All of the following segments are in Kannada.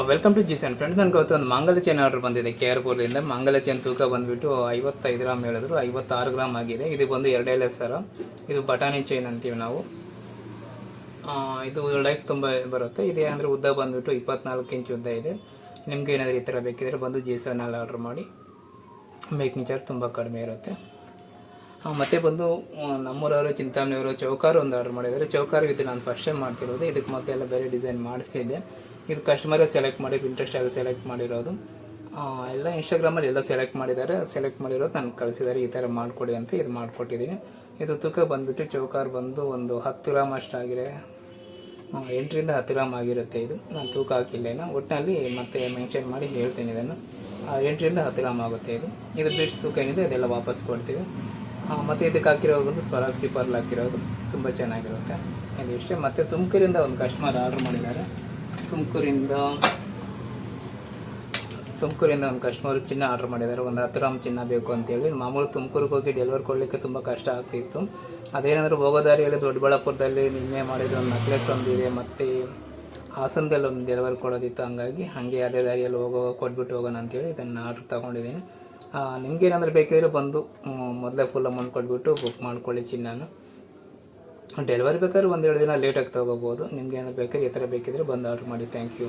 ವೆಲ್ಕಮ್ ಟು ಜಿಸನ್ ಫ್ರೆಂಡ್ಸ್ ನನಗೆ ಇವತ್ತು ಒಂದು ಮಂಗಲ ಚೈನ್ ಆರ್ಡರ್ ಬಂದಿದೆ ಕೆ ಆರ್ ಮಂಗಲ ಚೈನ್ ತೂಕ ಬಂದುಬಿಟ್ಟು ಐವತ್ತೈದು ಗ್ರಾಮ್ ಹೇಳಿದ್ರು. ಐವತ್ತಾರು ಗ್ರಾಮ್ ಆಗಿದೆ. ಇದು ಬಂದು ಎರಡೇ ಸರ ಇದು ಬಟಾಣಿ ಚೈನ್ ಅಂತೀವಿ ನಾವು. ಆ, ಇದು ಲೈಫ್ ತುಂಬ ಬರುತ್ತೆ. ಇದೇ ಅಂದರೆ ಉದ್ದ ಬಂದುಬಿಟ್ಟು ಇಪ್ಪತ್ನಾಲ್ಕು ಇಂಚ್ ಉದ್ದ ಇದೆ. ನಿಮ್ಗೆ ಏನಾದರೂ ಈ ಥರ ಬೇಕಿದ್ರೆ ಬಂದು ಜಿ ಸೆವೆನಲ್ಲಿ ಆರ್ಡರ್ ಮಾಡಿ. ಮೇಕಿಂಗ್ ಚಾರ್ಜ್ ತುಂಬ ಕಡಿಮೆ ಇರುತ್ತೆ. ಮತ್ತೆ ಬಂದು ನಮ್ಮೂರವರು, ಚಿಂತಾಮಣಿಯವರು, ಚೌಕಾರು ಒಂದು ಆರ್ಡರ್ ಮಾಡಿದ್ದಾರೆ. ಚೌಕಾರು ಇದು ನಾನು ಫಸ್ಟ್ ಟೈಮ್ ಮಾಡ್ತಿರೋದು. ಇದಕ್ಕೆ ಮತ್ತೆ ಎಲ್ಲ ಬೇರೆ ಡಿಸೈನ್ ಮಾಡಿಸ್ತಿದ್ದೆ ಇದು ಕಸ್ಟಮರೇ ಸೆಲೆಕ್ಟ್ ಮಾಡಿ ಇಂಟ್ರೆಸ್ಟಾಗಿ ಸೆಲೆಕ್ಟ್ ಮಾಡಿರೋದು. ಎಲ್ಲ ಇನ್ಸ್ಟಾಗ್ರಾಮಲ್ಲಿ ಎಲ್ಲ ಸೆಲೆಕ್ಟ್ ಮಾಡಿದ್ದಾರೆ. ಸೆಲೆಕ್ಟ್ ಮಾಡಿರೋದು ನಾನು ಕಳಿಸಿದ್ದಾರೆ. ಈ ಥರ ಮಾಡಿಕೊಡಿ ಅಂತ ಇದು ಮಾಡಿಕೊಟ್ಟಿದ್ದೀನಿ. ಇದು ತೂಕ ಬಂದುಬಿಟ್ಟು ಚೌಕಾರ್ ಬಂದು ಒಂದು ಹತ್ತು ಗ್ರಾಮ್ ಅಷ್ಟಾಗಿದೆ ಎಂಟರಿಂದ ಹತ್ತು ಗ್ರಾಮ್ ಆಗಿರುತ್ತೆ ಇದು. ನಾನು ತೂಕ ಹಾಕಿಲ್ಲ ಇನ್ನು. ಒಟ್ಟಿನಲ್ಲಿ ಮತ್ತೆ ಮೆನ್ಷನ್ ಮಾಡಿ ಹೇಳ್ತೀನಿ ಇದನ್ನು. ಎಂಟರಿಂದ ಹತ್ತು ಗ್ರಾಮ್ ಆಗುತ್ತೆ ಇದು. ಇದು ಬಿಟ್ಸ್ ತೂಕ ಏನಿದೆ ಅದೆಲ್ಲ ವಾಪಸ್ ಕೊಡ್ತೀವಿ. ಮತ್ತು ಇದಕ್ಕೆ ಹಾಕಿರೋದು ಬಂದು ಸ್ವರಾಜ್ ಕೀಪರ್ಲ್ಲಿ ಹಾಕಿರೋದು ತುಂಬ ಚೆನ್ನಾಗಿರುತ್ತೆ. ಅದು ಇಷ್ಟೇ. ಮತ್ತು ತುಮಕೂರಿಂದ ಒಂದು ಕಸ್ಟಮರ್ ಆರ್ಡರ್ ಮಾಡಿದ್ದಾರೆ. ತುಮಕೂರಿಂದ ತುಮಕೂರಿಂದ ಒಂದು ಕಸ್ಟಮರ್ ಚಿನ್ನ ಆರ್ಡರ್ ಮಾಡಿದ್ದಾರೆ. ಒಂದು ಹತ್ತು ಗ್ರಾಮ್ ಚಿನ್ನ ಬೇಕು ಅಂತೇಳಿ. ಮಾಮೂಲು ತುಮಕೂರಿಗೆ ಹೋಗಿ ಡೆಲಿವರ್ ಕೊಡಲಿಕ್ಕೆ ತುಂಬ ಕಷ್ಟ ಆಗ್ತಿತ್ತು. ಅದೇನಾದರೂ ಹೋಗೋ ದಾರಿಯಲ್ಲಿ ದೊಡ್ಡಬಳ್ಳಾಪುರದಲ್ಲಿ ನಿನ್ನೆ ಮಾಡಿದ ಒಂದು ನೆಕ್ಲೆಸ್ ಒಂದಿದೆ ಮತ್ತು ಹಾಸನದಲ್ಲಿ ಒಂದು ಡೆಲಿವರಿ ಕೊಡೋದಿತ್ತು. ಹಂಗಾಗಿ ಹಾಗೆ ಅದೇ ದಾರಿಯಲ್ಲಿ ಹೋಗೋ, ಕೊಟ್ಬಿಟ್ಟು ಹೋಗೋಣ ಅಂತೇಳಿ ಇದನ್ನು ಆರ್ಡ್ರ್ ತೊಗೊಂಡಿದ್ದೀನಿ. ನಿಮ್ಗೆ ಏನಾದರೂ ಬೇಕಿದ್ರೆ ಬಂದು ಮೊದಲೇ ಫುಲ್ ಅಮೌಂಟ್ ಕೊಟ್ಬಿಟ್ಟು ಬುಕ್ ಮಾಡ್ಕೊಳ್ಳಿ ಚಿನ್ನಾನು. ಡೆಲಿವರಿ ಬೇಕಾದ್ರೆ ಒಂದೆರಡು ದಿನ ಲೇಟಾಗಿ ತೊಗೋಬೋದು. ನಿಮ್ಗೆ ಏನಾದ್ರು ಬೇಕಾದ್ರೆ ಈ ಥರ ಬೇಕಿದ್ರೆ ಬಂದು ಆರ್ಡ್ರ್ ಮಾಡಿ. ಥ್ಯಾಂಕ್ ಯು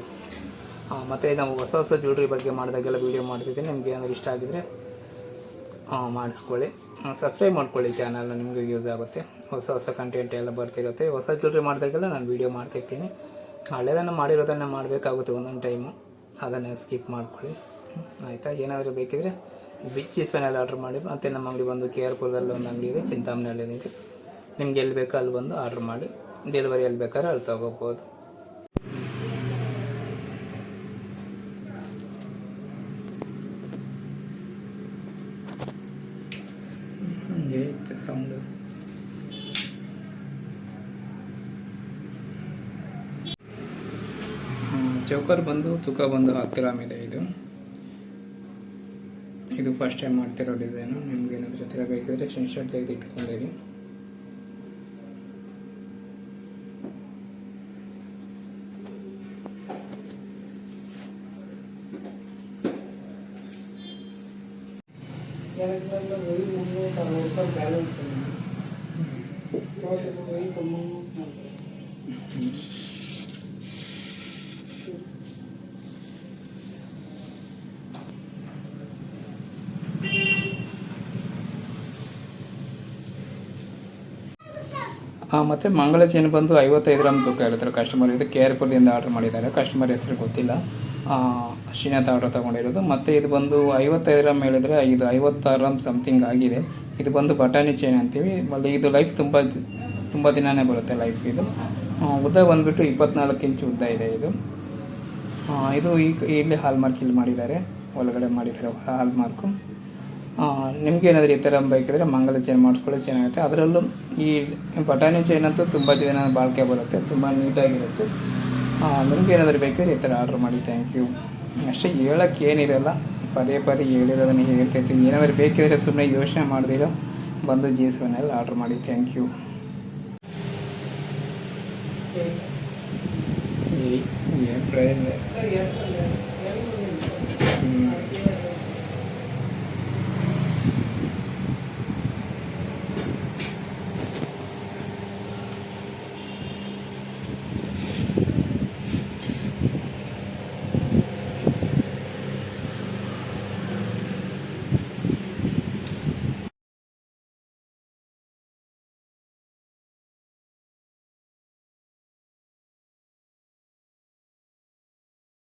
ಮತ್ತು ನಾವು ಹೊಸ ಹೊಸ ಜ್ಯುವೆಲ್ರಿ ಬಗ್ಗೆ ಮಾಡಿದಾಗೆಲ್ಲ ವೀಡಿಯೋ ಮಾಡ್ತಿದ್ದೀನಿ. ನಿಮ್ಗೆ ಏನಾದ್ರು ಇಷ್ಟ ಆಗಿದ್ರೆ ಮಾಡಿಸ್ಕೊಳ್ಳಿ. ಸಬ್ಸ್ಕ್ರೈಬ್ ಮಾಡ್ಕೊಳ್ಳಿ ಚಾನಲ್ನ ನಿಮಗೆ ಯೂಸ್ ಆಗುತ್ತೆ. ಹೊಸ ಹೊಸ ಕಂಟೆಂಟ್ ಎಲ್ಲ ಬರ್ತಿರುತ್ತೆ. ಹೊಸ ಜ್ಯುವೆಲ್ರಿ ಮಾಡಿದಾಗೆಲ್ಲ ನಾನು ವೀಡಿಯೋ ಮಾಡ್ತಿರ್ತೀನಿ. ಹಳೆಯದನ್ನು ಮಾಡಿರೋದನ್ನು ಮಾಡಬೇಕಾಗುತ್ತೆ ಒಂದೊಂದು ಟೈಮು ಅದನ್ನು ಸ್ಕಿಪ್ ಮಾಡ್ಕೊಳ್ಳಿ. ಆಯಿತಾ? ಏನಾದರೂ ಬೇಕಿದ್ರೆ ಬಿಚ್ ಸ್ಪೆನಲ್ಲಿ ಆರ್ಡ್ರ್ ಮಾಡಿ, ಮತ್ತು ನಮ್ಮ ಅಂಗಡಿ ಬಂದು ಕೆ ಆರ್ ಪುರದಲ್ಲಿ ಒಂದು ಅಂಗಡಿ ಇದೆ, ಚಿಂತಾಮಣಿಯಲ್ಲಿ ಇದೆ. ನಿಮ್ಗೆ ಎಲ್ಲಿ ಬೇಕೋ ಅಲ್ಲಿ ಬಂದು ಆರ್ಡ್ರ್ ಮಾಡಿ ಡೆಲಿವರಿ ಎಲ್ಲಿ ಬೇಕಾದ್ರೆ ಅಲ್ಲಿ ತೊಗೋಬೋದು. ಚೌಕರ್ ಬಂದು, ತೂಕ ಬಂದು ಹತ್ತು ಗ್ರಾಮ್ ಇದೆ ಇದು. ಇದು ಫಸ್ಟ್ ಟೈಮ್ ಮಾಡ್ತಿರೋ ಡಿಸೈನು ನಿಮ್ಗೆ ಏನಾದರೂ ಥರ ಬೇಕಿದ್ರೆ ಸ್ಕ್ರೀನ್ಶಾಟ್ ತೆಗೆದು ಇಟ್ಕೊಂಡಿರಿ ಬ್ಯಾಲೆನ್ಸ್ ಮತ್ತು ಮಂಗಳ ಚೈನ್ ಬಂದು ಐವತ್ತೈದು ಗ್ರಾಮ್ ತೂಕ ಹೇಳ್ತಾರೆ ಕಸ್ಟಮರ್ ಇದು ಕೆ ಆರ್ ಪುರದಿಂದ ಆರ್ಡರ್ ಮಾಡಿದ್ದಾರೆ. ಕಸ್ಟಮರ್ ಹೆಸರು ಗೊತ್ತಿಲ್ಲ. ಶ್ರೀನಾಥ್ ಆರ್ಡರ್ ತೊಗೊಂಡಿರೋದು. ಮತ್ತು ಇದು ಬಂದು ಐವತ್ತೈದು ಗ್ರಾಮ್ ಹೇಳಿದರೆ ಇದು ಐವತ್ತಾರು ಗ್ರಾಮ್ ಸಮಥಿಂಗ್ ಆಗಿದೆ. ಇದು ಬಂದು ಬಟಾಣಿ ಚೈನ್ ಅಂತೀವಿ. ಮತ್ತೆ ಇದು ಲೈಫ್ ತುಂಬ ತುಂಬ ದಿನಾನೇ ಬರುತ್ತೆ ಲೈಫ್ ಇದು. ಉದ್ದ ಬಂದುಬಿಟ್ಟು ಇಪ್ಪತ್ನಾಲ್ಕು ಇಂಚು ಉದ್ದ ಇದೆ ಇದು. ಇದು ಈಗ ಇಲ್ಲಿ ಹಾಲ್ಮಾರ್ಕ್ ಇಲ್ಲಿ ಮಾಡಿದ್ದಾರೆ. ಒಳಗಡೆ ಮಾಡಿದ್ದಾರೆ ಹಾಲ್ ನಿಮ್ಗೆ ಏನಾದರೂ ಈ ಥರ ಬೇಕಿದ್ರೆ ಮಂಗಲ ಚೈನ್ ಮಾಡಿಸ್ಕೊಳ್ಳಿ ಚೆನ್ನಾಗುತ್ತೆ ಅದರಲ್ಲೂ ಈ ಬಟಾಣಿ ಚೈನ್ ಅಂತೂ ತುಂಬ ದಿನ ಬಾಳಿಕೆ ಬರುತ್ತೆ, ತುಂಬ ನೀಟಾಗಿರುತ್ತೆ. ನಿಮ್ಗೆ ಏನಾದರೂ ಬೇಕಿದ್ರೆ ಈ ಥರ ಆರ್ಡ್ರ್ ಮಾಡಿ ಥ್ಯಾಂಕ್ ಯು ಅಷ್ಟೇ ಹೇಳೋಕ್ಕೆ ಏನಿರಲ್ಲ, ಪದೇ ಪದೇ ಹೇಳಿರೋದನ್ನ ಹೇಳ್ತಿರ್ತೀನಿ ಏನಾದರೂ ಬೇಕಿದ್ರೆ ಸುಮ್ಮನೆ ಯೋಚನೆ ಮಾಡಿದಿರೋ ಬಂದು ಜಿ ಎಸ್ ಒನಲ್ಲಿ ಆರ್ಡ್ರ್ ಮಾಡಿ ಥ್ಯಾಂಕ್ ಯು ಏನು